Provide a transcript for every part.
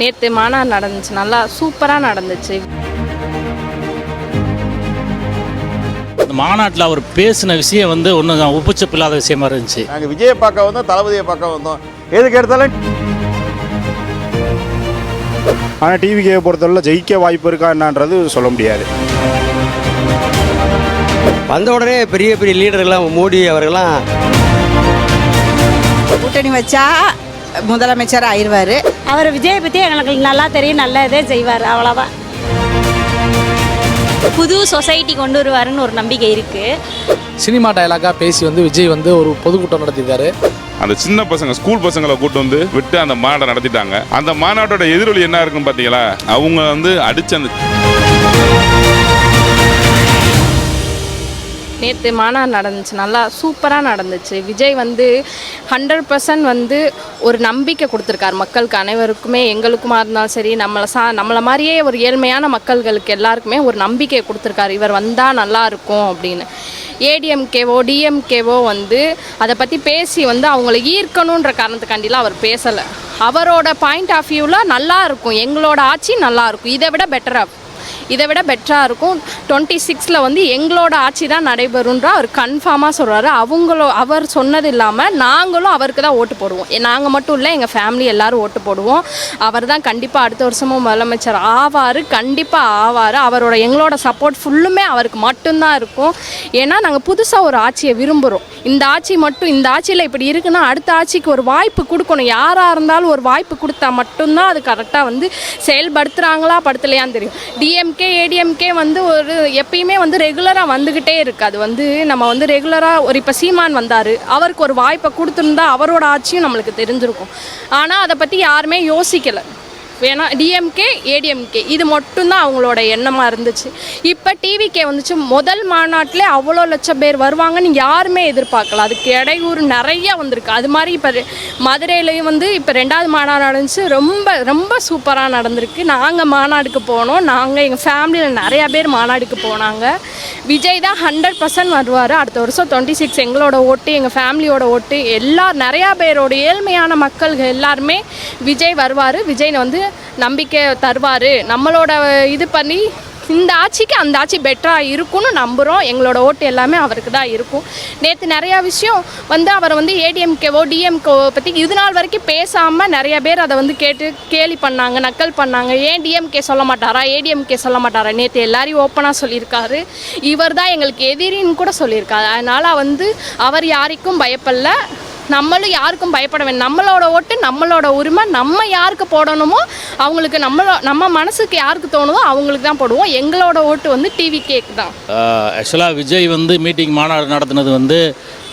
நேற்று மாநாடு நடந்துச்சு. நல்லா சூப்பராக நடந்துச்சு. இந்த மாநாட்டில் அவர் பேசின விஷயம் வந்து ஒன்றும் உப்புச்சப்பு இல்லாத விஷயமா இருந்துச்சு. நாங்கள் விஜயை பார்க்க வந்தோம் தளபதியை பார்க்க வந்தோம். எதுக்கு எடுத்தாலும் ஆனால் டிவிக்கே பொறுத்தவரை ஜெயிக்க வாய்ப்பு இருக்கா என்னன்றது சொல்ல முடியாது. வந்த உடனே பெரிய பெரிய லீடர்கள்லாம் மோடி அவர்கள்லாம் கூட்டணி வச்சா முதலமைச்சர் ஆயிடுவார். அவர் விஜயை பற்றி எங்களுக்கு நல்லா தெரியும் நல்ல இதே செய்வார் அவ்வளோதான் புது சொசைட்டி கொண்டு வருவாருன்னு ஒரு நம்பிக்கை இருக்குது சினிமா டயலாக்காக பேசி வந்து விஜய் வந்து ஒரு பொதுக்கூட்டம் நடத்தியிருக்காரு. அந்த சின்ன பசங்க ஸ்கூல் பசங்களை கூட்டு வந்து விட்டு அந்த மாநாட்டை நடத்திட்டாங்க. அந்த மாநாட்டோட எதிரொலி என்ன இருக்குன்னு பார்த்தீங்களா? அவங்க வந்து அடிச்ச அந்த நேற்று மாநாடு நடந்துச்சு நல்லா சூப்பராக நடந்துச்சு. விஜய் வந்து ஹண்ட்ரட் பர்சன்ட் வந்து ஒரு நம்பிக்கை கொடுத்துருக்காரு மக்களுக்கு அனைவருக்குமே. எங்களுக்குமா இருந்தாலும் சரி நம்மளை சா நம்மளை மாதிரியே ஒரு ஏழ்மையான மக்கள்களுக்கு எல்லாருக்குமே ஒரு நம்பிக்கையை கொடுத்துருக்காரு. இவர் வந்தால் நல்லா இருக்கும் அப்படின்னு. ஏடிஎம்கேவோ டிஎம்கேவோ வந்து அதை பற்றி பேசி வந்து அவங்கள ஈர்க்கணுன்ற காரணத்துக்காண்டிலாம் அவர் பேசலை. அவரோட பாயிண்ட் ஆஃப் வியூவில் நல்லா இருக்கும். எங்களோட ஆட்சி நல்லா இருக்கும். இதை விட பெட்டராக இதை விட பெட்டராக இருக்கும். டுவெண்ட்டி சிக்ஸில் வந்து எங்களோட ஆட்சி தான் நடைபெறுன்ற அவர் கன்ஃபார்மாக சொல்கிறாரு அவங்களோ அவர் சொன்னது இல்லாமல் நாங்களும் அவருக்கு தான் ஓட்டு போடுவோம். நாங்கள் மட்டும் இல்லை எங்கள் ஃபேமிலி எல்லாரும் ஓட்டு போடுவோம். அவர் தான் கண்டிப்பாக அடுத்த வருஷமும் முதலமைச்சர் ஆவார். கண்டிப்பாக ஆவார். அவரோட எங்களோட சப்போர்ட் ஃபுல்லுமே அவருக்கு மட்டும்தான் இருக்கும். ஏன்னா நாங்கள் புதுசாக ஒரு ஆட்சியை விரும்புகிறோம் இந்த ஆட்சி மட்டும் இந்த ஆட்சியில் இப்படி இருக்குன்னா அடுத்த ஆட்சிக்கு ஒரு வாய்ப்பு கொடுக்கணும். யாராக இருந்தாலும் ஒரு வாய்ப்பு கொடுத்தா மட்டும்தான் அது கரெக்டாக வந்து செயல்படுத்துகிறாங்களா படுத்தலையான்னு தெரியும். டிஏ டிஎம்கே ஏடிஎம்கே வந்து ஒரு எப்பயுமே வந்து ரெகுலராக வந்துக்கிட்டே இருக்குது அது வந்து நம்ம வந்து ரெகுலராக ஒரு இப்போ சீமான் வந்தார். அவருக்கு ஒரு வாய்ப்பை கொடுத்துருந்தா அவரோட ஆட்சியும் நம்மளுக்கு தெரிஞ்சிருக்கும். ஆனால் அதை பற்றி யாருமே யோசிக்கலை. ஏன்னா டிஎம்கே ஏடிஎம்கே இது மட்டும்தான் அவங்களோட எண்ணமாக இருந்துச்சு. இப்போ டிவிகே வந்துச்சு. முதல் மாநாட்டிலே அவ்வளோ லட்சம் பேர் வருவாங்கன்னு யாருமே எதிர்பார்க்கல. அதுக்கு இடையூறு நிறையா வந்திருக்கு. அது மாதிரி இப்போ மதுரையிலையும் வந்து இப்போ ரெண்டாவது மாநாடு நடந்துச்சு. ரொம்ப ரொம்ப சூப்பராக நடந்திருக்கு. நாங்கள் மாநாடுக்கு போனோம். நாங்கள் எங்கள் ஃபேமிலியில் நிறையா பேர் மாநாடுக்கு போனாங்க. விஜய் தான் ஹண்ட்ரட் பர்சன்ட் வருவார். அடுத்த வருஷம் டுவெண்ட்டி சிக்ஸ் எங்களோட ஓட்டு எங்கள் ஃபேமிலியோட ஓட்டு எல்லா நிறையா பேரோட ஏழ்மையான மக்கள்கள் எல்லாருமே விஜய் வருவார். விஜய் வந்து நம்பிக்கை தருவார். நம்மளோட இது பண்ணி இந்த ஆட்சிக்கு அந்த ஆட்சி பெட்டராக இருக்கும்னு நம்புகிறோம் எங்களோட ஓட்டு எல்லாமே அவருக்கு தான் இருக்கும். நேற்று நிறையா விஷயம் வந்து அவர் வந்து ஏடிஎம்கேவோ டிஎம்கேவோ பற்றி இது நாள் வரைக்கும் பேசாமல் நிறைய பேர் அதை வந்து கேட்டு கேலி பண்ணாங்க நக்கல் பண்ணாங்க. ஏன் டிஎம்கே சொல்ல மாட்டாரா? ஏடிஎம்கே சொல்ல மாட்டாரா? நேற்று எல்லாரையும் ஓப்பனாக சொல்லியிருக்காரு. இவர் தான் எங்களுக்கு எதிரின்னு கூட சொல்லியிருக்காரு. அதனால் வந்து அவர் யாருக்கும் பயப்படல. நம்மளும் யாருக்கும் பயப்பட வேண்டும் நம்மளோட ஓட்டு நம்மளோட உரிமை நம்ம யாருக்கு போடணுமோ அவங்களுக்கு நம்மளோ நம்ம மனசுக்கு யாருக்கு தோணுதோ அவங்களுக்கு தான் போடுவோம். எங்களோட ஓட்டு வந்து டிவி கேக் தான். ஆக்சுவலாக விஜய் வந்து மீட்டிங் மாநாடு நடத்தினது வந்து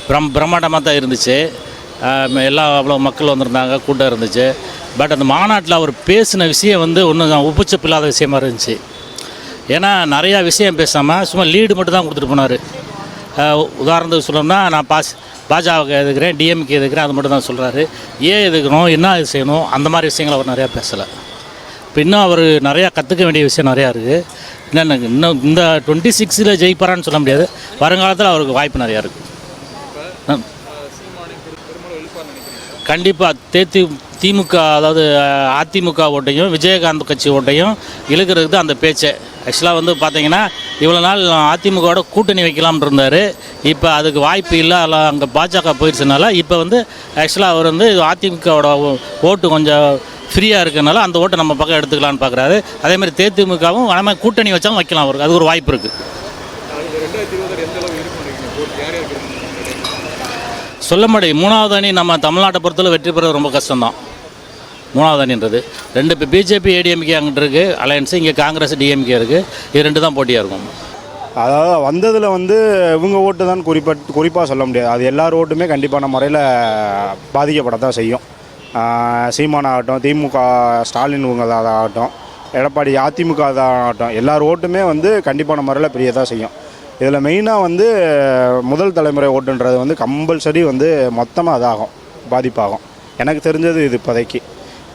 பிரம் பிரம்மாண்டமாக தான் இருந்துச்சு. எல்லா அவ்வளோ மக்கள் வந்திருந்தாங்க கூட்டம் இருந்துச்சு. பட் அந்த மாநாட்டில் அவர் பேசின விஷயம் வந்து ஒன்றும் உப்புச்சப்பு இல்லாத விஷயமா இருந்துச்சு. ஏன்னா நிறையா விஷயம் பேசாமல் சும்மா லீடு மட்டும் தான் கொடுத்துட்டு போனார். உதாரணத்துக்கு சொல்லணும்னா நான் பாஸ் பாஜகவுக்கு எதுக்குறேன் டிஎம்கே எதுக்குறேன் அது மட்டும் தான் சொல்கிறாரு ஏன் எதுக்கணும் என்ன இது செய்யணும் அந்த மாதிரி விஷயங்கள் அவர் நிறையா பேசலை. இப்போ இன்னும் அவர் நிறையா கற்றுக்க வேண்டிய விஷயம் நிறையா இருக்குது இன்னும் இன்னும் இந்த டுவெண்ட்டி சிக்ஸில் ஜெயிப்பாரான்னு சொல்ல முடியாது. வருங்காலத்தில் அவருக்கு வாய்ப்பு நிறையா இருக்குது கண்டிப்பாக தேத்தி திமுக அதாவது அதிமுக ஓட்டையும் விஜயகாந்த் கட்சி ஓட்டையும் இழுக்கிறதுக்கு தான் அந்த பேச்சு. ஆக்சுவலாக வந்து பார்த்தீங்கன்னா இவ்வளோ நாள் அதிமுகவோட கூட்டணி வைக்கலாம்னு இருந்தார். இப்போ அதுக்கு வாய்ப்பு இல்லை அதில் அங்கே பாஜக போயிடுச்சுனால இப்போ வந்து ஆக்சுவலாக அவர் வந்து அதிமுகவோட ஓ- ஓட்டு கொஞ்சம் ஃப்ரீயாக இருக்கனால அந்த ஓட்டை நம்ம பக்கம் எடுத்துக்கலாம்னு பார்க்குறாரு அதே மாதிரி தேமுதிகவும் கூட்டணி வச்சாலும் வைக்கலாம் அவருக்கு. அது ஒரு வாய்ப்பு இருக்குது சொல்ல முடியும். மூணாவது அணி நம்ம தமிழ்நாட்டை பொறுத்தவரை வெற்றி பெறது ரொம்ப கஷ்டம்தான். மூணாவது அணின்றது. ரெண்டு இப்போ பிஜேபி ஏடிஎம்கே அங்கிட்டு இருக்குது அலையன்ஸு இங்கே காங்கிரஸ் டிஎம்கே இருக்குது இது ரெண்டு தான் போட்டியாக இருக்கும். அதாவது வந்ததில் வந்து இவங்க ஓட்டு தான் குறிப்பிட்டு குறிப்பாக சொல்ல முடியாது. அது எல்லார் ஓட்டுமே கண்டிப்பான முறையில் பாதிக்கப்படத்தான் செய்யும். ஆஹ் சீமான் ஆகட்டும் திமுக ஸ்டாலின் இவங்க ஆகட்டும் எடப்பாடி அதிமுக ஆகட்டும் எல்லார் ஓட்டுமே வந்து கண்டிப்பான முறையில் பெரியதாக செய்யும். இதில் மெயினாக வந்து முதல் தலைமுறை ஓட்டுன்றது வந்து கம்பல்சரி வந்து மொத்தமாக அதாகும் பாதிப்பாகும். எனக்கு தெரிஞ்சது இது இப்போதைக்கு.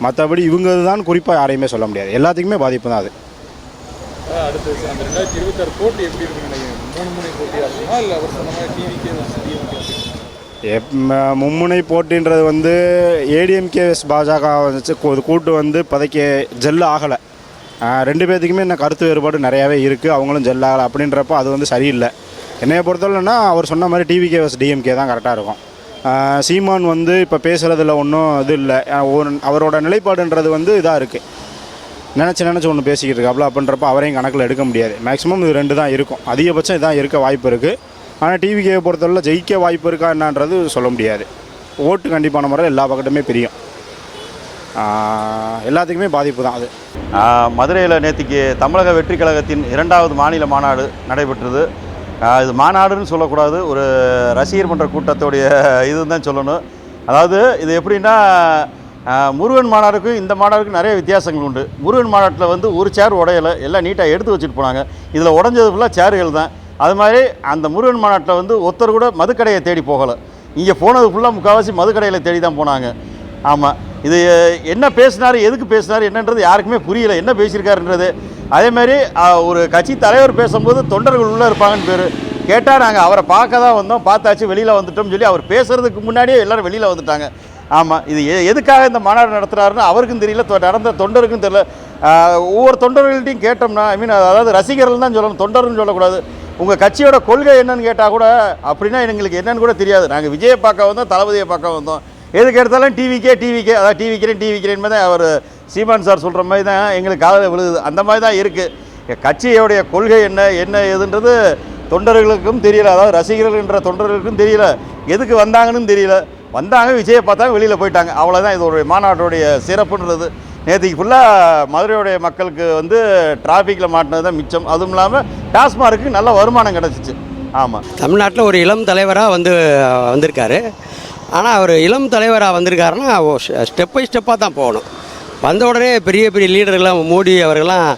மற்றபடி இவங்க தான் குறிப்பாக யாரையுமே சொல்ல முடியாது. எல்லாத்துக்குமே பாதிப்பு தான் அது மும்முனை போட்டின்றது வந்து ஏடிஎம்கேஎஸ் பாஜக கூட்டு வந்து இப்போதைக்கு ஜெல் ஆகலை. ரெண்டு பேர்த்துக்குமே என்ன கருத்து வேறுபாடு நிறையாவே இருக்குது அவங்களும் ஜெல்லாகலை அப்படின்றப்ப அப்படின்றப்போ அது வந்து சரியில்லை. என்னைய பொறுத்தவரைன்னா அவர் சொன்ன மாதிரி டிவிகேஎஸ் டிஎம்கே தான் கரெக்டாக இருக்கும். சீமான் வந்து இப்போ பேசுகிறதுல ஒன்றும் இது இல்லை. ஒரு அவரோட நிலைப்பாடுன்றது வந்து இதாக இருக்குது நினச்சி நினச்சி ஒன்று பேசிக்கிட்டு இருக்காப்புல அப்படின்றப்ப அவரையும் கணக்கில் எடுக்க முடியாது. மேக்ஸிமம் இது ரெண்டு தான் இருக்கும். அதிகபட்சம் இதான் இருக்க வாய்ப்பு இருக்குது ஆனால் டிவிகேவை பொறுத்தவரை ஜெயிக்க வாய்ப்பு இருக்கா என்னன்றது சொல்ல முடியாது. ஓட்டு கண்டிப்பான முறை எல்லா பக்கத்துமே பிரியும். எல்லாத்துக்குமே பாதிப்பு தான் அது. மதுரையில் நேற்றுக்கு தமிழக வெற்றி கழகத்தின் இரண்டாவது மாநில மாநாடு நடைபெற்றது. இது மாநாடுன்னு சொல்லக்கூடாது ஒரு ரசிகர் மன்ற கூட்டத்துடைய இதுன்னு தான் சொல்லணும். அதாவது இது எப்படின்னா முருகன் மாநாடுக்கும் இந்த மாநாடுக்கும் நிறைய வித்தியாசங்கள் உண்டு. முருகன் மாநாட்டில் வந்து ஒரு சேர் உடையலை எல்லாம் நீட்டாக எடுத்து வச்சுட்டு போனாங்க. இதில் உடஞ்சது ஃபுல்லாக சேர்கள் தான். அது மாதிரி அந்த முருகன் மாநாட்டில் வந்து ஒருத்தர் கூட மதுக்கடையை தேடி போகலை. இங்கே போனது ஃபுல்லாக முக்கால்வாசி மதுக்கடையில் தேடி தான் போனாங்க. ஆமாம் இது என்ன பேசினார் எதுக்கு பேசினார் என்னன்றது யாருக்குமே புரியல என்ன பேசியிருக்காருன்றது. அதே மாதிரி ஒரு கட்சி தலைவர் பேசும்போது தொண்டர்கள் உள்ளே இருப்பாங்கன்னு பேர். கேட்டால் நாங்கள் அவரை பார்க்க தான் வந்தோம் பார்த்தாச்சு வெளியில் வந்துட்டோம்னு சொல்லி அவர் பேசுறதுக்கு முன்னாடியே எல்லாரும் வெளியில் வந்துட்டாங்க. ஆமாம் இது எ எதுக்காக இந்த மாநாடு நடத்துகிறாருன்னு அவருக்கும் தெரியல நடந்த தொண்டருக்கும் தெரியல. ஒவ்வொரு தொண்டர்கள்ட்டையும் கேட்டோம்னா ஐ மீன் அதாவது ரசிகர்கள் தான் சொல்லணும் தொண்டர்னு சொல்லக்கூடாது. உங்கள் கட்சியோட கொள்கை என்னன்னு கேட்டால் கூட அப்படின்னா எங்களுக்கு என்னன்னு கூட தெரியாது. நாங்கள் விஜயை பார்க்க வந்தோம் தளபதியை பார்க்க வந்தோம். எதுக்கு எடுத்தாலும் டிவிக்கே டிவிக்கே அதாவது டிவிக்கிறேன் டிவிக்கிறேன் தான் அவர் சீமான் சார் சொல்கிற மாதிரி தான் எங்களுக்கு காதில் விழுது அந்த மாதிரி தான் இருக்குது கட்சியோடைய கொள்கை என்ன என்ன ஏதுன்றது தொண்டர்களுக்கும் தெரியல. அதாவது ரசிகர்கள் என்ற தொண்டர்களுக்கும் தெரியல. எதுக்கு வந்தாங்கன்னு தெரியல. வந்தாங்க விஜயை பார்த்தாங்க வெளியில் போயிட்டாங்க. அவ்வளோதான் இதோடைய மாநாட்டோடைய சிறப்புன்றது. நேற்றுக்கு ஃபுல்லாக மதுரையுடைய மக்களுக்கு வந்து டிராஃபிக்கில் மாட்டினது தான் மிச்சம். அதுவும் இல்லாமல் டாஸ்மார்க்கு நல்ல வருமானம் கிடச்சிச்சு. ஆமாம் தமிழ்நாட்டில் ஒரு இளம் தலைவராக வந்து வந்திருக்காரு. ஆனால் அவர் இளம் தலைவராக வந்திருக்காருன்னா ஸ்டெப் பை ஸ்டெப்பாக தான் போகணும். வந்த உடனே பெரிய பெரிய லீடர்கள்லாம் மோடி அவர்கள்லாம்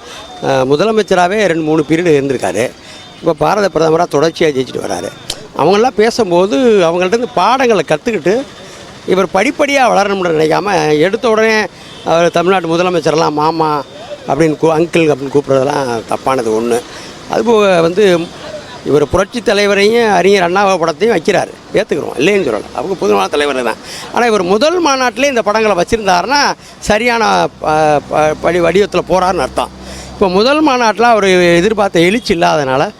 முதலமைச்சராகவே ரெண்டு மூணு பீரியடு இருந்திருக்காரு. இப்போ பாரத பிரதமராக தொடர்ச்சியாக ஜெயிச்சுட்டு வராரு. அவங்களாம் பேசும்போது அவங்கள்ட்ட இருந்து பாடங்களை கற்றுக்கிட்டு இவர் படிப்படியாக வளரணும்னு நினைக்காம எடுத்த உடனே அவர் தமிழ்நாட்டு முதலமைச்சர்லாம் மாமா அப்படின்னு கூ அங்கிள் அப்படின்னு கூப்பிட்றதெல்லாம் தப்பானது ஒன்று அதுபோக வந்து இவர் புரட்சி தலைவரையும் அறிஞர் அண்ணாவை படத்தையும் வைக்கிறார். ஏற்றுக்கிறோம் இல்லைன்னு சொல்லலை. அவங்க புதுமான தலைவர் தான். ஆனால் இவர் முதல் மாநாட்டிலே இந்த படங்களை வச்சுருந்தாருன்னா சரியான ப- படி வடிவத்தில் போகிறாருன்னு அர்த்தம். இப்போ முதல் மாநாட்டில் அவர் எதிர்பார்த்த எழுச்சி இல்லாதனால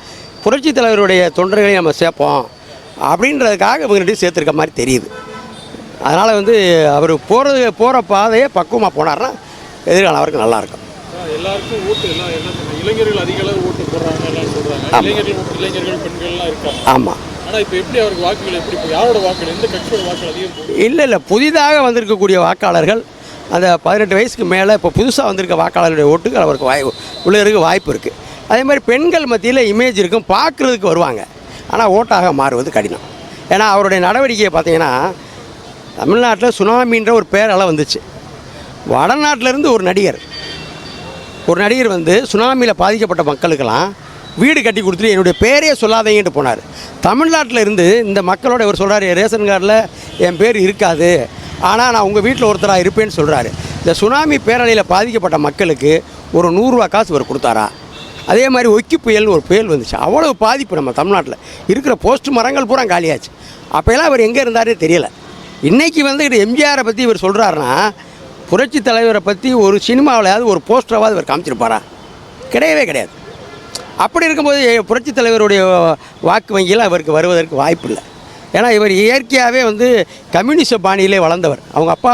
புரட்சி தலைவருடைய தொண்டர்களையும் நம்ம சேர்ப்போம். அப்படின்றதுக்காக இவங்ககிட்ட சேர்த்துருக்க மாதிரி தெரியுது. அதனால் வந்து அவர் போகிறது போகிற பாதையே பக்குவமாக போனார்னா எதிர்காலம் அவருக்கு நல்லாயிருக்கும் எல்லாருக்கும் ஓட்டு எல்லாம் எல்லாம் இளைஞர்கள் அதிக அளவு ஓட்டு போடுறாங்க எல்லாம் சொல்றாங்க. இளைஞர்கள் இளைஞர்கள் பெண்கள்லாம் இருக்காங்க. ஆமாம் ஆனா இப்போ எப்படி அவருக்கு வாக்குகள் எப்படி இப்போ யாரோட வாக்குகள்? எந்த கட்சியோட வாக்குகள் அதிகம் இல்லை இல்லை. புதிதாக வந்திருக்கக்கூடிய வாக்காளர்கள் அந்த பதினெட்டு வயசுக்கு மேலே இப்போ புதுசாக வந்திருக்க வாக்காளருடைய ஓட்டுகள் அவருக்கு வாய் உள்ளருக்கு வாய்ப்பு இருக்குது அதே மாதிரி பெண்கள் மத்தியில் இமேஜ் இருக்கும் பார்க்குறதுக்கு வருவாங்க. ஆனால் ஓட்டாக மாறுவது கடினம். ஏன்னா அவருடைய நடவடிக்கையை பார்த்தீங்கன்னா தமிழ்நாட்டில் சுனாமின்ற ஒரு பேரெல்லாம் வந்துச்சு. வடநாட்டிலேருந்து ஒரு நடிகர் ஒரு நடிகர் வந்து சுனாமியில் பாதிக்கப்பட்ட மக்களுக்கெல்லாம் வீடு கட்டி கொடுத்துட்டு என்னுடைய பேரே சொல்லாதீங்கன்ட்டு போனார். தமிழ்நாட்டில் இருந்து இந்த மக்களோட இவர் சொல்கிறாரு ரேஷன் கார்டில் என் பேர் இருக்காது ஆனால் நான் உங்கள் வீட்டில் ஒருத்தராக இருப்பேன்னு சொல்கிறாரு இந்த சுனாமி பேரலையில் பாதிக்கப்பட்ட மக்களுக்கு ஒரு நூறுரூவா காசு இவர் கொடுத்தாரா? அதே மாதிரி ஒக்கி புயல்னு ஒரு புயல் வந்துச்சு. அவ்வளவு பாதிப்பு நம்ம தமிழ்நாட்டில். இருக்கிற போஸ்ட் மரங்கள் பூரா காலியாச்சு. அப்போல்லாம் அவர் எங்கே இருந்தாரே தெரியலை. இன்றைக்கி வந்து எம்ஜிஆரை பற்றி இவர் சொல்கிறாருன்னா புரட்சி தலைவரை பற்றி ஒரு சினிமாவிலையாவது ஒரு போஸ்டராவது இவர் காமிச்சிருப்பாரா? கிடையவே கிடையாது. அப்படி இருக்கும்போது புரட்சி தலைவருடைய வாக்கு வங்கியில் அவருக்கு வருவதற்கு வாய்ப்பு இல்லை. ஏன்னா இவர் இயற்கையாகவே வந்து கம்யூனிச பாணியிலே வளர்ந்தவர். அவங்க அப்பா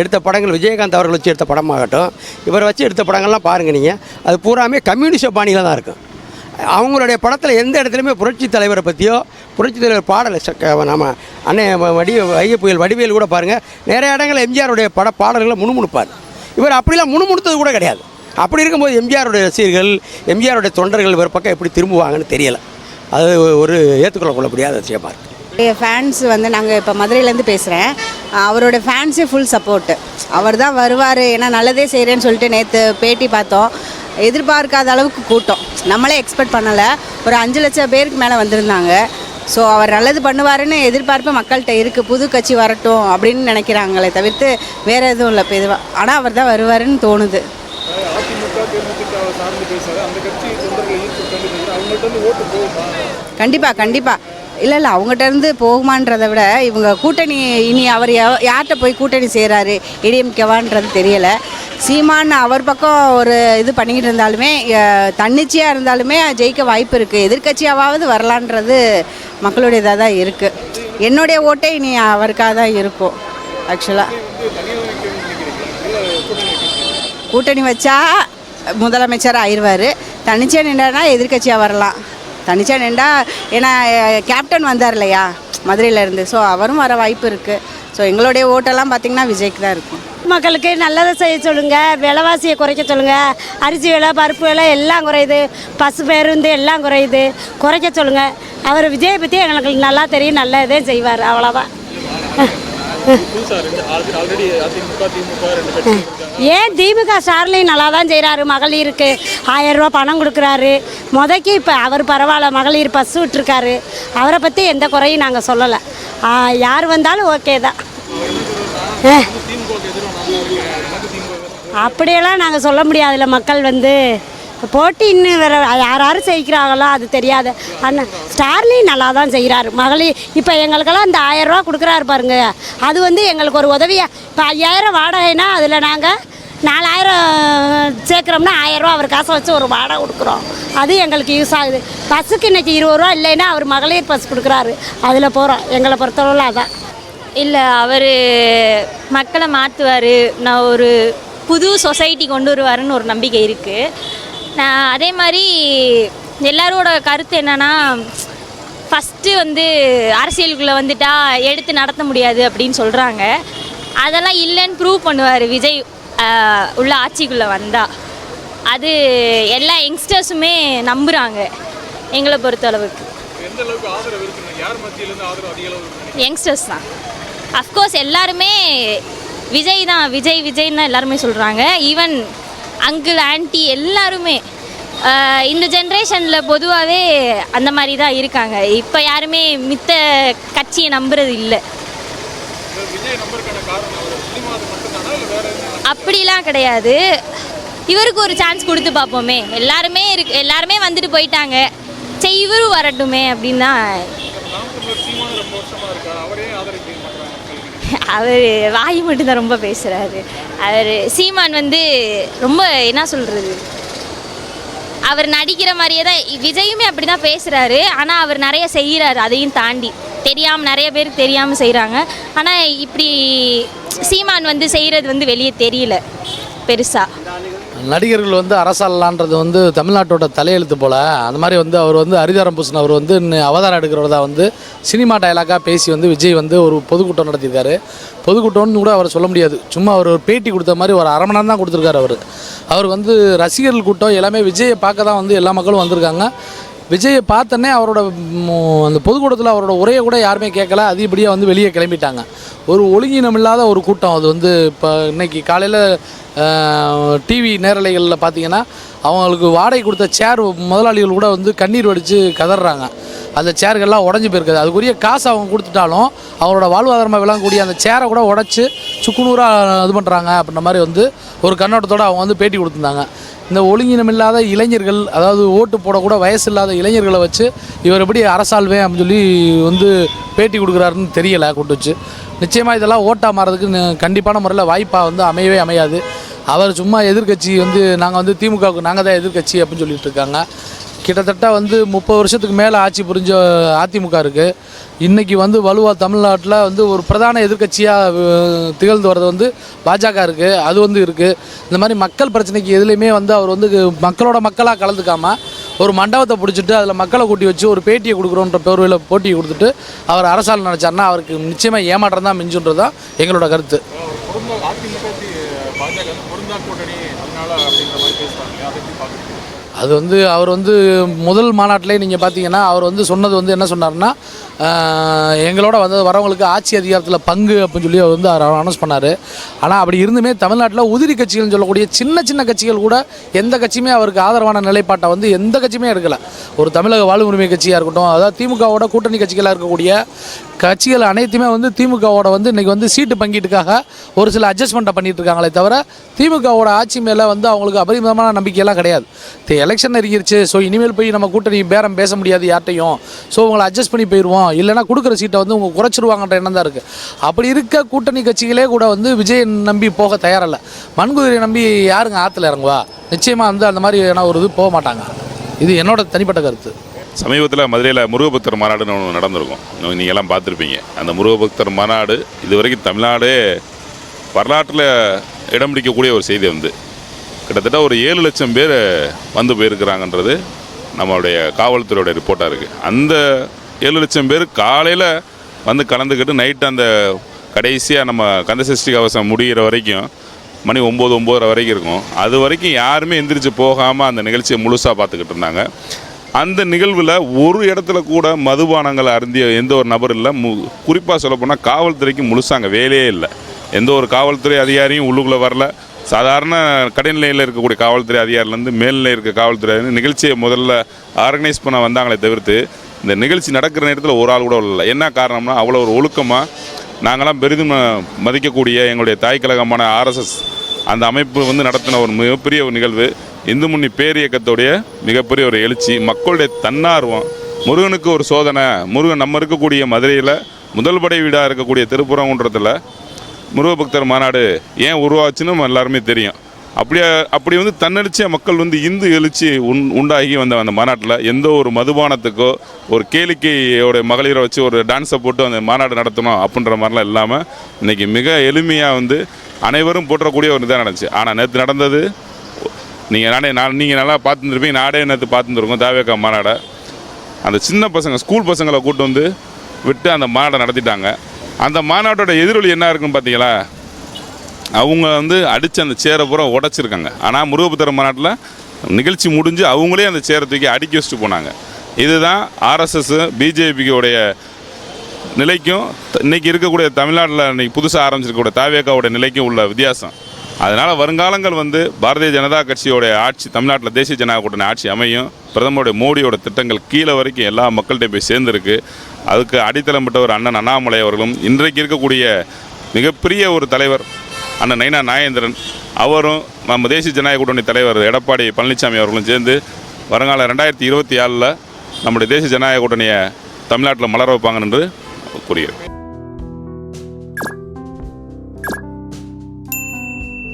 எடுத்த படங்கள் விஜயகாந்த் அவர்கள் வச்சு எடுத்த படமாகட்டும் இவரை வச்சு எடுத்த படங்கள்லாம் பாருங்கள் நீங்கள் அது பூராமே கம்யூனிச பாணியில் தான் இருக்கும் அவங்களுடைய படத்தில் எந்த இடத்துலையுமே புரட்சி தலைவரை பற்றியோ புரட்சி தலைவர் பாடலை நம்ம அண்ணன் வடி வைகை புயல் வடிவேல் கூட பாருங்கள் நிறைய இடங்களில் எம்ஜிஆருடைய பட பாடல்களை முணுமுணுப்பார். இவர் அப்படிலாம் முணுமுணுத்தது கூட கிடையாது. அப்படி இருக்கும்போது எம்ஜிஆருடைய ரசிகர்கள் எம்ஜிஆருடைய தொண்டர்கள் இவர் பக்கம் எப்படி திரும்புவாங்கன்னு தெரியலை. அது ஒரு ஏற்றுக்கொள்ளக்கொள்ள முடியாத விஷயமா இருக்குது ஃபேன்ஸ் வந்து நாங்கள் இப்போ மதுரையிலேருந்து பேசுகிறேன் அவரோட ஃபேன்ஸே ஃபுல் சப்போர்ட்டு அவர் தான் வருவார் ஏன்னா நல்லதே செய்கிறேன்னு சொல்லிட்டு நேற்று பேட்டி பார்த்தோம். எதிர்பார்க்காத அளவுக்கு கூட்டம். நம்மளே எக்ஸ்பெக்ட் பண்ணலை. ஒரு அஞ்சு லட்சம் பேருக்கு மேலே வந்திருந்தாங்க. ஸோ அவர் நல்லது பண்ணுவாருன்னு எதிர்பார்ப்பு மக்கள்கிட்ட இருக்குது புது கட்சி வரட்டும் அப்படின்னு நினைக்கிறாங்களே தவிர்த்து வேறு எதுவும் இல்லை இப்போ இதுவாக ஆனால் அவர் தான் வருவாருன்னு தோணுது. கண்டிப்பாக கண்டிப்பாக இல்லை இல்லை அவங்ககிட்ட இருந்து போகுமான்றதை விட இவங்க கூட்டணி இனி அவர் யார்கிட்ட போய் கூட்டணி செய்கிறாரு இடிஎம்கேவான்றது தெரியலை. சீமான் அவர் பக்கம் ஒரு இது பண்ணிக்கிட்டு இருந்தாலுமே தன்னிச்சையாக இருந்தாலுமே ஜெயிக்க வாய்ப்பு இருக்குது எதிர்கட்சியாவது வரலான்றது மக்களுடைய இதாக தான் இருக்குது என்னுடைய ஓட்டே இனி அவருக்காக தான் இருக்கும் ஆக்சுவலாக கூட்டணி வச்சா முதலமைச்சர் ஆயிடுவார் தன்னிச்சையாக நின்றானா எதிர்க்கட்சியாக வரலாம். தனிச்சா நின்றா ஏன்னா கேப்டன் வந்தார் இல்லையா மதுரையிலேருந்து ஸோ அவரும் வர வாய்ப்பு இருக்குது ஸோ எங்களுடைய ஓட்டெல்லாம் பார்த்திங்கன்னா விஜய்க்கு தான் இருக்கும். மக்களுக்கு நல்லதை செய்ய சொல்லுங்கள் விலைவாசியை குறைக்க சொல்லுங்கள் அரிசி விலை பருப்பு விலை எல்லாம் குறையுது பசு பேருந்து எல்லாம் குறையுது குறைக்க சொல்லுங்கள் அவர் விஜயை பற்றி எங்களுக்கு நல்லா தெரியும் நல்லதே செய்வார் அவ்வளோதான் ஏன் திமுக ஸ்டார்லையும் நல்லா தான் செய்கிறாரு மகளிருக்கு ஆயிரம் ரூபா பணம் கொடுக்குறாரு. முதக்கி இப்போ அவர் பரவாயில்ல மகளிர் பஸ் விட்டுருக்காரு. அவரை பற்றி எந்த குறையும் நாங்கள் சொல்லலை. யார் வந்தாலும் ஓகே தான். அப்படியெல்லாம் நாங்கள் சொல்ல முடியாதுல்ல மக்கள் வந்து. போட்டி இன்னும் வேற யார் யார் ஜெயிக்கிறாங்களோ அது தெரியாது ஆனால் ஸ்டார்லியும் நல்லா தான் செய்கிறாரு மகளிர் இப்போ எங்களுக்கெல்லாம் இந்த ஆயிரம் கொடுக்குறாரு பாருங்க. அது வந்து எங்களுக்கு ஒரு உதவியாக இப்போ ஐயாயிரம் வாடகைனா அதில் நாங்கள் நாலாயிரம் சேர்க்குறோம்னா ஆயிரரூவா அவர் காசை வச்சு ஒரு வாடகை கொடுக்குறோம். அது எங்களுக்கு யூஸ் ஆகுது. பஸ்ஸுக்கு இன்றைக்கி இருபது ரூபா இல்லைன்னா அவர் மகளிர் பஸ் கொடுக்குறாரு. அதில் போகிறோம் எங்களை பொறுத்தளவில் அதான். இல்லை அவர் மக்களை மாற்றுவார் நான் ஒரு புது சொசைட்டி கொண்டு வருவாருன்னு ஒரு நம்பிக்கை இருக்குது நான் அதே மாதிரி எல்லாரோட கருத்து என்னன்னா ஃபஸ்ட்டு வந்து அரசியலுக்குள்ளே வந்துட்டா எடுத்து நடத்த முடியாது அப்படின்னு சொல்கிறாங்க அதெல்லாம் இல்லைன்னு ப்ரூவ் பண்ணுவார் விஜய் உள்ள ஆட்சிக்குள்ளே வந்தால் அது எல்லா யங்ஸ்டர்ஸுமே நம்புகிறாங்க எங்களை பொறுத்தளவுக்கு யங்ஸ்டர்ஸ் தான். அஃப்கோர்ஸ் எல்லாருமே விஜய் தான் விஜய் விஜய்ன்னு தான் எல்லாருமே சொல்கிறாங்க ஈவன் அங்கிள் ஆன்ட்டி எல்லாருமே இந்த ஜென்ரேஷனில் பொதுவாகவே அந்த மாதிரி தான் இருக்காங்க. இப்போ யாருமே மித்த கட்சியை நம்புறது இல்லை. அப்படிலாம் கிடையாது. இவருக்கு ஒரு சான்ஸ் கொடுத்து பார்ப்போமே. எல்லாருமே இருக்கு எல்லாருமே வந்துட்டு போயிட்டாங்க. சரி இவரும் வரட்டுமே அப்படின்னு தான் நாம் தமிழர் சீமான ரொம்ப வருஷமா இருக்காரு அவரே ஆதரிக்க மாட்டாங்க மக்கள் அவர் வாய் மட்டும்தான் ரொம்ப பேசுகிறாரு அவர் சீமான் வந்து ரொம்ப என்ன சொல்கிறது அவர் நடிக்கிற மாதிரியே தான் விஜயுமே அப்படி தான் பேசுகிறாரு ஆனால் அவர் நிறைய செய்கிறாரு அதையும் தாண்டி. தெரியாமல் நிறைய பேருக்கு தெரியாமல் செய்கிறாங்க ஆனால் இப்படி சீமான் வந்து செய்கிறது வந்து வெளியே தெரியல பெருசாக நடிகர்கள் வந்து அரசாளலான்றது வந்து தமிழ்நாட்டோட தலையெழுத்து போல். அந்த மாதிரி வந்து அவர் வந்து அரிதாரம் பூசன் அவர் வந்து இன்னும் அவதாரம் எடுக்கிறதா வந்து சினிமா டயலாக்காக பேசி வந்து விஜய் வந்து ஒரு பொதுக்கூட்டம் நடத்தியிருக்காரு. பொதுக்கூட்டம்னு கூட அவர் சொல்ல முடியாது. சும்மா அவர் ஒரு பேட்டி கொடுத்த மாதிரி ஒரு அரை மணி நேரம் தான் கொடுத்துருக்காரு அவர். அவர் வந்து ரசிகர்கள் கூட்டம் எல்லாமே விஜயை பார்க்க தான் வந்து எல்லா மக்களும் வந்திருக்காங்க. விஜயை பார்த்தோன்னே அவரோட அந்த பொதுக்கூட்டத்தில் அவரோட உரையை கூட யாருமே கேட்கல. அதிகப்படியாக வந்து வெளியே கிளம்பிட்டாங்க. ஒரு ஒழுங்கினம் இல்லாத ஒரு கூட்டம் அது வந்து இப்போ இன்னைக்கு காலையில் டிவி நேரலைகளில் பார்த்தீங்கன்னா அவங்களுக்கு வாடகை கொடுத்த சேர் முதலாளிகள் கூட வந்து கண்ணீர் வடித்து கதறாங்க அந்த சேர்கள்லாம் உடஞ்சி போயிருக்குது. அதுக்குரிய காசு அவங்க கொடுத்துட்டாலும் அவரோட வாழ்வாதாரமாக விளங்கக்கூடிய அந்த சேரை கூட உடச்சி சுக்குநூறாக இது பண்ணுறாங்க அப்படின்ற மாதிரி வந்து ஒரு கண்ணோட்டத்தோடு அவங்க வந்து பேட்டி கொடுத்துருந்தாங்க. இந்த ஒழுங்கினம் இல்லாத இளைஞர்கள் அதாவது ஓட்டு போடக்கூட வயசு இல்லாத இளைஞர்களை வச்சு இவர் எப்படி அரசாள்வேன் அப்படின்னு சொல்லி வந்து பேட்டி கொடுக்குறாருன்னு தெரியலை கொண்டு வச்சு. நிச்சயமாக இதெல்லாம் ஓட்டாக மாறதுக்கு கண்டிப்பான முறையில் வாய்ப்பாக வந்து அமையவே அமையாது. அவர் சும்மா எதிர்க்கட்சி வந்து நாங்கள் வந்து திமுகவுக்கு நாங்கள் தான் எதிர்க்கட்சி அப்படின்னு சொல்லிட்டு இருக்காங்க. கிட்டத்தட்ட வந்து முப்பது வருஷத்துக்கு மேலே ஆட்சி புரிஞ்ச அதிமுக இருக்குது இன்றைக்கி வந்து வலுவாக தமிழ்நாட்டில் வந்து ஒரு பிரதான எதிர்க்கட்சியாக திகழ்ந்து வர்றது வந்து பாஜக இருக்குது அது வந்து இருக்குது இந்த மாதிரி மக்கள் பிரச்சனைக்கு எதுலேயுமே வந்து அவர் வந்து மக்களோட மக்களாக கலந்துக்காமல் ஒரு மண்டபத்தை பிடிச்சிட்டு அதில் மக்களை கூட்டி வச்சு ஒரு பேட்டியை கொடுக்குறோன்ற பேர்வையில் போட்டியை கொடுத்துட்டு அவர் அரசால் நினச்சாருன்னா அவருக்கு நிச்சயமாக ஏமாற்றம் தான் மிஞ்சுன்றது தான் எங்களோட கருத்து. அதிமுக பாஜக பொருந்தா கூட்டணி அதனால அப்படின்ற மாதிரி பேசுகிறாங்க அதை பார்க்குறீங்க? அது வந்து அவர் வந்து முதல் மாநாட்டிலே நீங்கள் பார்த்தீங்கன்னா அவர் வந்து சொன்னது வந்து என்ன சொன்னார்னா எங்களோட வந்து வரவங்களுக்கு ஆட்சி அதிகாரத்தில் பங்கு அப்படின்னு சொல்லி அவர் வந்து அவர் அனௌன்ஸ் பண்ணார். ஆனால் அப்படி இருந்துமே தமிழ்நாட்டில் உதிரி கட்சிகள்னு சொல்லக்கூடிய சின்ன சின்ன கட்சிகள் கூட எந்த கட்சியுமே அவருக்கு ஆதரவான நிலைப்பாட்டை வந்து எந்த கட்சியுமே எடுக்கலை. ஒரு தமிழக வாழ்வு உரிமை கட்சியாக இருக்கட்டும் அதாவது திமுகவோட கூட்டணி கட்சிகளாக இருக்கக்கூடிய கட்சிகள் அனைத்துமே வந்து திமுகவோட வந்து இன்றைக்கி வந்து சீட்டு பங்கீட்டுக்காக ஒரு சில அட்ஜஸ்ட்மெண்ட்டை பண்ணிகிட்டு இருக்காங்களே தவிர திமுகவோட ஆட்சி மேலே வந்து அவங்களுக்கு அபரிமிதமான நம்பிக்கையெல்லாம் கிடையாது. எலெக்ஷன் நெருங்கிருச்சு. ஸோ இனிமேல் போய் நம்ம கூட்டணி பேரம் பேச முடியாது யார்ட்டையும் ஸோ உங்களை அட்ஜஸ்ட் பண்ணி போயிடுவோம். இல்லைனா கொடுக்குற சீட்டை வந்து உங்க குறைச்சிருவாங்கன்ற எண்ணம் தான் இருக்குது அப்படி இருக்க கூட்டணி கட்சிகளே கூட வந்து விஜய் நம்பி போக தயாரில்லை. மண்குதிரை நம்பி யாருங்க ஆற்றுல இறங்குவா? நிச்சயமாக வந்து அந்த மாதிரி ஏன்னா ஒரு இது போக மாட்டாங்க. இது என்னோட தனிப்பட்ட கருத்து. சமீபத்தில் மதுரையில் முருகபக்தர் மாநாடுன்னு ஒன்று நடந்திருக்கும். நீங்கள் எல்லாம் பார்த்துருப்பீங்க. அந்த முருகபக்தர் மாநாடு இது வரைக்கும் தமிழ்நாடே வரலாற்றில் இடம் பிடிக்கக்கூடிய ஒரு செய்தி வந்து. கிட்டத்தட்ட ஒரு ஏழு லட்சம் பேர் வந்து போயிருக்கிறாங்கன்றது நம்மளுடைய காவல்துறையோட ரிப்போர்ட்டாக இருக்குது அந்த ஏழு லட்சம் பேர் காலையில் வந்து கலந்துக்கிட்டு நைட்டு அந்த கடைசியாக நம்ம கந்தசஷ்டி கவசம் முடிகிற வரைக்கும் மணி ஒம்பது ஒம்போதரை வரைக்கும் இருக்கும். அது வரைக்கும் யாருமே எந்திரிச்சு போகாமல் அந்த நிகழ்ச்சியை முழுசாக பார்த்துக்கிட்டு இருந்தாங்க. அந்த நிகழ்வில் ஒரு இடத்துல கூட மதுபானங்களை அருந்திய எந்த ஒரு நபர் இல்லை. மு குறிப்பாக சொல்லப்போனால் காவல்துறைக்கு முழுசாக வேலையே இல்லை. எந்த ஒரு காவல்துறை அதிகாரியும் உள்ளுக்குள்ளே வரல. சாதாரண கடைநிலையில் இருக்கக்கூடிய காவல்துறை அதிகாரிலேருந்து மேல்நிலை இருக்க காவல்துறை நிகழ்ச்சியை முதல்ல ஆர்கனைஸ் பண்ண வந்தாங்களே தவிர்த்து இந்த நிகழ்ச்சி நடக்கிற நேரத்தில் ஒரு ஆள் கூட இல்லை என்ன காரணம்னா அவ்வளோ ஒரு ஒழுக்கமாக நாங்களாம் பெரிதும் மதிக்கக்கூடிய எங்களுடைய தாய் கழகமான ஆர்எஸ்எஸ் அந்த அமைப்பு வந்து நடத்தின ஒரு மிகப்பெரிய ஒரு நிகழ்வு. இந்து பேர் பேரியக்கத்துடைய மிகப்பெரிய ஒரு எழுச்சி மக்களுடைய தன்னார்வம் முருகனுக்கு ஒரு சோதனை முருகன் நம்ம இருக்கக்கூடிய மதுரையில் முதல் படை வீடாக இருக்கக்கூடிய திருப்புறங்குன்றத்தில் முருகபக்தர் மாநாடு ஏன் உருவாச்சுன்னு நம்ம எல்லாருமே தெரியும். அப்படியே அப்படி வந்து தன்னெழுச்சியாக மக்கள் வந்து இந்து எழுச்சி உண் உண்டாகி வந்த அந்த மாநாட்டில் எந்த ஒரு மதுபானத்துக்கோ ஒரு கேளிக்கையோட மகளிரை வச்சு ஒரு டான்ஸை போட்டு அந்த மாநாடு நடத்தணும் அப்படின்ற மாதிரிலாம் இல்லாமல் இன்றைக்கி மிக எளிமையாக வந்து அனைவரும் போற்றக்கூடிய ஒரு இதாக நடந்துச்சு. ஆனால் நேற்று நடந்தது நீங்கள் நானே நான் நீங்கள் நல்லா பார்த்துருப்பீங்க நாடே நேற்று பார்த்துருக்கோம் தாவேக்கா மாநாடை. அந்த சின்ன பசங்க ஸ்கூல் பசங்களை கூட்டு வந்து விட்டு அந்த மாநாடை நடத்திட்டாங்க. அந்த மாநாட்டோட எதிரொலி என்ன இருக்குன்னு பார்த்தீங்களா? அவங்க வந்து அடித்து அந்த சேரை பூரா உடச்சிருக்காங்க. ஆனால் முருகபுத்திர மாநாட்டில் நிகழ்ச்சி முடிஞ்சு அவங்களே அந்த சேரை தூக்கி அடுக்கி வச்சுட்டு போனாங்க. இதுதான் ஆர்எஸ்எஸ் பிஜேபிக்குடைய நிலைக்கும் இன்றைக்கி இருக்கக்கூடிய தமிழ்நாட்டில் இன்றைக்கி புதுசாக ஆரம்பிச்சிருக்கக்கூடிய தாவேக்காவோட நிலைக்கும் உள்ள வித்தியாசம். அதனால் வருங்காலங்கள் வந்து பாரதிய ஜனதா கட்சியோடைய ஆட்சி தமிழ்நாட்டில் தேசிய ஜனதா கூட்டணி ஆட்சி அமையும். பிரதமருடைய மோடியோட திட்டங்கள் கீழே வரைக்கும் எல்லா மக்கள்கிட்டையும் போய் சேர்ந்துருக்கு. அதுக்கு அடித்தளம் ஒரு அண்ணன் அண்ணாமலை அவர்களும் இன்றைக்கு இருக்கக்கூடிய மிகப்பெரிய ஒரு தலைவர் அண்ணன் நைனா நாகேந்திரன் அவரும் நம்ம தேசிய ஜனநாயக கூட்டணி தலைவர் எடப்பாடி பழனிசாமி அவர்களும் சேர்ந்து வருங்கால ரெண்டாயிரத்தி இருபத்தி ஏழில் நம்முடைய தேசிய ஜனநாயக கூட்டணியை தமிழ்நாட்டில் மலர வைப்பாங்க என்று கூறுகிறேன்